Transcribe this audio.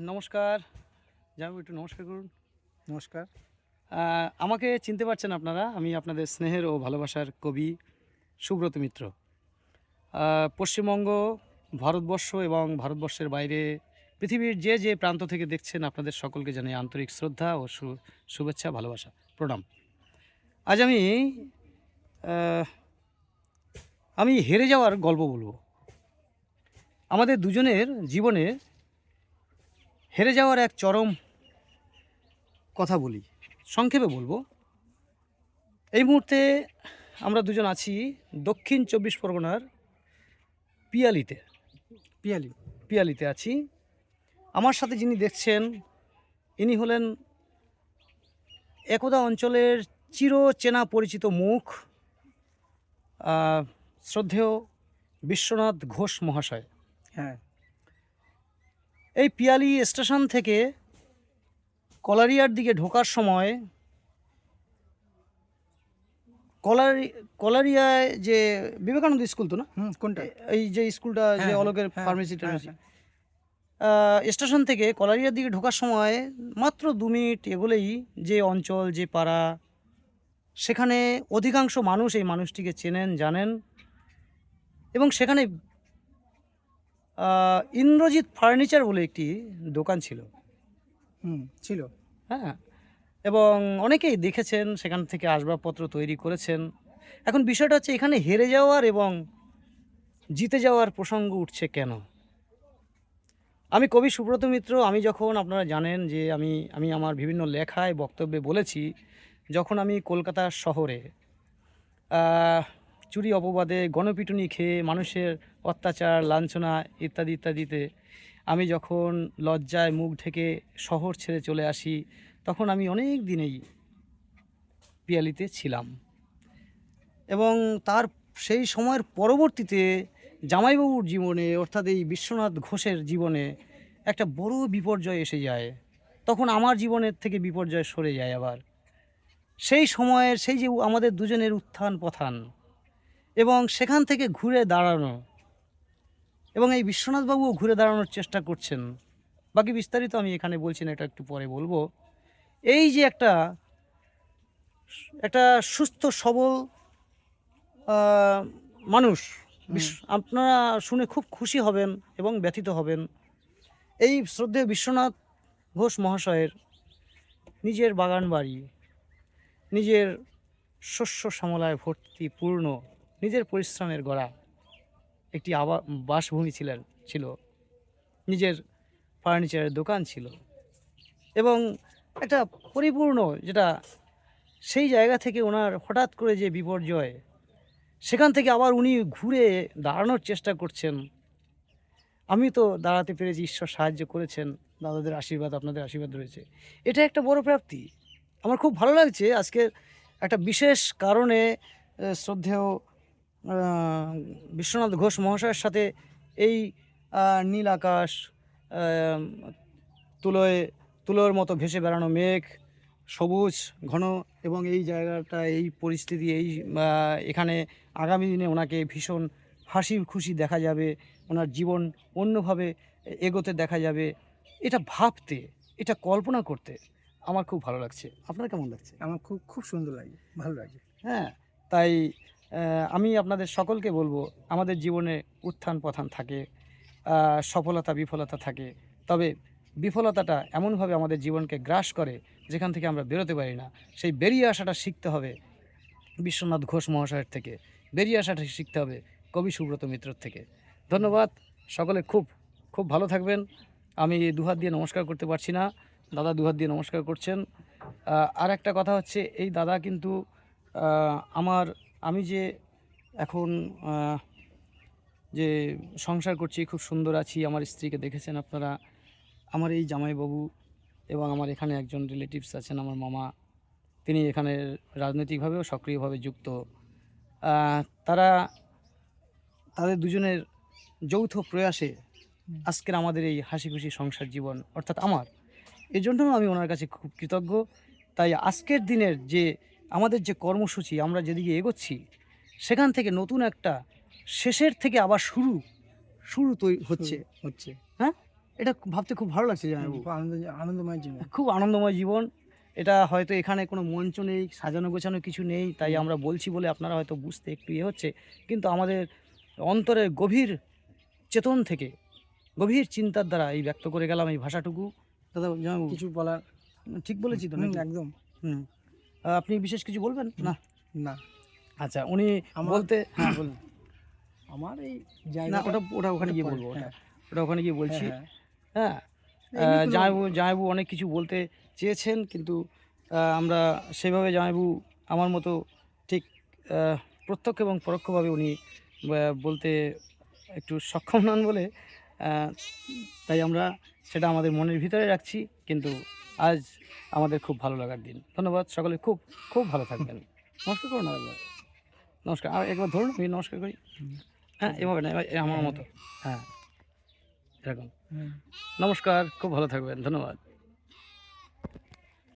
নমস্কার। জামাইবাবু একটু নমস্কার করুন। নমস্কার। আমাকে চিনতে পারছেন আপনারা আমি আপনাদের স্নেহের ও ভালোবাসার কবি সুব্রত মিত্র। পশ্চিমবঙ্গ ভারতবর্ষ এবং ভারতবর্ষের বাইরে পৃথিবীর যে যে প্রান্ত থেকে দেখছেন আপনাদের সকলকে জানাই আন্তরিক শ্রদ্ধা ও শুভেচ্ছা ভালোবাসা প্রণাম। আজ আমি আমি হেরে যাওয়ার গল্প বলব। আমাদের দুজনের জীবনে হেরে যাওয়ার এক চরম কথা বলি সংক্ষেপে বলব। এই মুহূর্তে আমরা দুজন আছি দক্ষিণ চব্বিশ পরগনার পিয়ালিতে। পিয়ালি। পিয়ালিতে আছি। আমার সাথে যিনি দেখছেন ইনি হলেন একদা অঞ্চলের চির চেনা পরিচিত মুখ শ্রদ্ধেয় বিশ্বনাথ ঘোষ মহাশয়। হ্যাঁ। এই পিয়ালি স্টেশন থেকে কলারিয়ার দিকে ঢোকার সময় কলারি কলারিয়ায় যে বিবেকানন্দ স্কুল তো না? কোনটা? এই যে স্কুলটা যে হ্যাঁ, অলোকের হ্যাঁ, ফার্মেসি হ্যাঁ, টার্মেসি। স্টেশন থেকে কলারিয়ার দিকে ঢোকার সময় মাত্র দু মিনিট এগোলেই যে অঞ্চল যে পাড়া সেখানে অধিকাংশ মানুষ এই মানুষটিকে চেনেন জানেন এবং সেখানে ইন্দ্রজিৎ ফার্নিচার বলে একটি দোকান ছিল। হুম ছিল। হ্যাঁ এবং অনেকেই দেখেছেন সেখান থেকে আসবাবপত্র তৈরি করেছেন। এখন বিষয়টা হচ্ছে এখানে হেরে যাওয়ার এবং জিতে যাওয়ার প্রসঙ্গ উঠছে কেন? আমি কবি সুব্রত মিত্র আমি যখন আপনারা জানেন যে আমি আমি আমার বিভিন্ন লেখায় বক্তব্যে বলেছি যখন আমি কলকাতা শহরে চুরি, অপবাদে, গণপিটুনি খেয়ে মানুষের অত্যাচার, লাঞ্ছনা ইত্যাদি ইত্যাদিতে আমি যখন লজ্জায় মুখ ঢেকে শহর ছেড়ে চলে আসি, তখন আমি অনেক দিনেই পিয়ালিতে ছিলাম। এবং তার সেই সময়ের পরবর্তীতে জামাইবাবুর জীবনে, অর্থাৎ এই বিশ্বনাথ ঘোষের জীবনে একটা বড় বিপর্যয় এসে যায়। তখন আমার জীবনের থেকে বিপর্যয় সরে যায় আবার। সেই সময়ের, সেই যে আমাদের দুজনের উত্থান পথান এবং সেখান থেকে ঘুরে দাঁড়ানো। এবং এই বিশ্বনাথবাবুও ঘুরে দাঁড়ানোর চেষ্টা করছেন। বাকি বিস্তারিত আমি এখানে বলছি না এটা একটু পরে বলব। এই যে একটা একটা সুস্থ সবল মানুষ আপনারা শুনে খুব খুশি হবেন এবং ব্যথিত হবেন। এই শ্রদ্ধেয় বিশ্বনাথ ঘোষ মহাশয়ের নিজের বাগান বাড়ি নিজের শস্য শ্যামলায় ভর্তি পূর্ণ নিজের পরিশ্রমের গড়া একটি আবা বাসভূমি ছিলেন, ছিল। নিজের ফার্নিচারের দোকান ছিল। এবং একটা পরিপূর্ণ যেটা সেই জায়গা থেকে ওনার হঠাৎ করে যে বিপর্যয়, সেখান থেকে আবার উনি ঘুরে দাঁড়ানোর চেষ্টা করছেন। আমি তো দাঁড়াতে পেরেছি, ঈশ্বর সাহায্য করেছেন, দাদাদের আশীর্বাদ, আপনাদের আশীর্বাদ রয়েছে। এটা একটা বড় প্রাপ্তি। আমার খুব ভালো লাগছে আজকের একটা বিশেষ কারণে শ্রদ্ধেয় বিশ্বনাথ ঘোষ মহাশয়ের সাথে এই নীল আকাশ তুলোয় তুলোর মতো ভেসে বেড়ানো মেঘ সবুজ ঘন এবং এই জায়গাটা এই পরিস্থিতি এই এখানে আগামী দিনে ওনাকে ভীষণ হাসি খুশি দেখা যাবে ওনার জীবন অন্যভাবে এগোতে দেখা যাবে। এটা ভাবতে এটা কল্পনা করতে আমার খুব ভালো লাগছে। আপনার কেমন লাগছে? আমার খুব খুব সুন্দর লাগে ভালো লাগে। হ্যাঁ তাই আমি আপনাদের সকলকে বলব, আমাদের জীবনে উত্থান পথান থাকে সফলতা, বিফলতা থাকে। তবে বিফলতাটা এমনভাবে আমাদের জীবনকে গ্রাস করে, যেখান থেকে আমরা বেরোতে পারি না। সেই বেরিয়ে আসাটা শিখতে হবে বিশ্বনাথ ঘোষ মহাশয়ের থেকে। বেরিয়ে আসাটা শিখতে হবে কবি সুব্রত মিত্রর থেকে। ধন্যবাদ। সকলে খুব খুব ভালো থাকবেন। আমি দুহাত দিয়ে নমস্কার করতে পারছি না। দাদা দুহাত দিয়ে নমস্কার করছেন। আর একটা কথা হচ্ছে, এই দাদা কিন্তু আমার আমি যে এখন যে সংসার করছি, খুব সুন্দর আছি, আমার স্ত্রীকে দেখেছেন আপনারা, আমার এই জামাইবাবু এবং আমার এখানে একজন রিলেটিভস আছেন, আমার মামা, তিনি এখানে রাজনৈতিকভাবেও সক্রিয়ভাবে যুক্ত। তারা, তাদের দুজনের যৌথ প্রয়াসে আজকের আমাদের এই হাসি খুশি সংসার জীবন, অর্থাৎ আমার এই জন্য আমি ওনার কাছে খুব কৃতজ্ঞ। তাই আজকের দিনের যে আমাদের যে কর্মসূচি আমরা যেদিকে এগোচ্ছি সেখান থেকে নতুন একটা শেষের থেকে আবার শুরু শুরু তৈরি হচ্ছে। হচ্ছে। হ্যাঁ? এটা ভাবতে খুব ভালো লাগছে আনন্দ আনন্দময় জীবন। খুব আনন্দময় জীবন। এটা হয়তো এখানে কোনো মঞ্চ নেই সাজানো গোছানো কিছু নেই তাই আমরা বলছি বলে আপনারা হয়তো বুঝতে একটু ইয়ে হচ্ছে। কিন্তু আমাদের অন্তরের গভীর চেতন থেকে গভীর চিন্তার দ্বারা এই ব্যক্ত করে গেলাম এই ভাষাটুকু। দাদা কিছু বলার ঠিক বলেছি তো একদম। হুম। আপনি বিশেষ কিছু বলবেন? না। না। আচ্ছা উনি বলতে হ্যাঁ বলুন। আমার এই জায়গা ওটা ওটা ওখানে গিয়ে বলব ওটা হ্যাঁ। ওটা ওখানে গিয়ে বলছি। হ্যাঁ, হ্যাঁ। জামাইবু জামাইবু অনেক কিছু বলতে চেয়েছেন কিন্তু আমরা সেভাবে জামাইবু আমার মতো ঠিক প্রত্যক্ষ এবং পরোক্ষভাবে উনি বলতে একটু সক্ষম নন বলে তাই আমরা সেটা আমাদের মনের ভিতরে রাখছি কিন্তু আজ আমাদের খুব ভালো লাগার দিন। ধন্যবাদ সকলে খুব খুব ভালো থাকবেন। নমস্কার করুন একবার। নমস্কার আর একবার ধরুন আমি নমস্কার করি। হ্যাঁ এভাবে না এবার আমার মতো। হ্যাঁ এরকম। হুম। নমস্কার খুব ভালো থাকবেন ধন্যবাদ।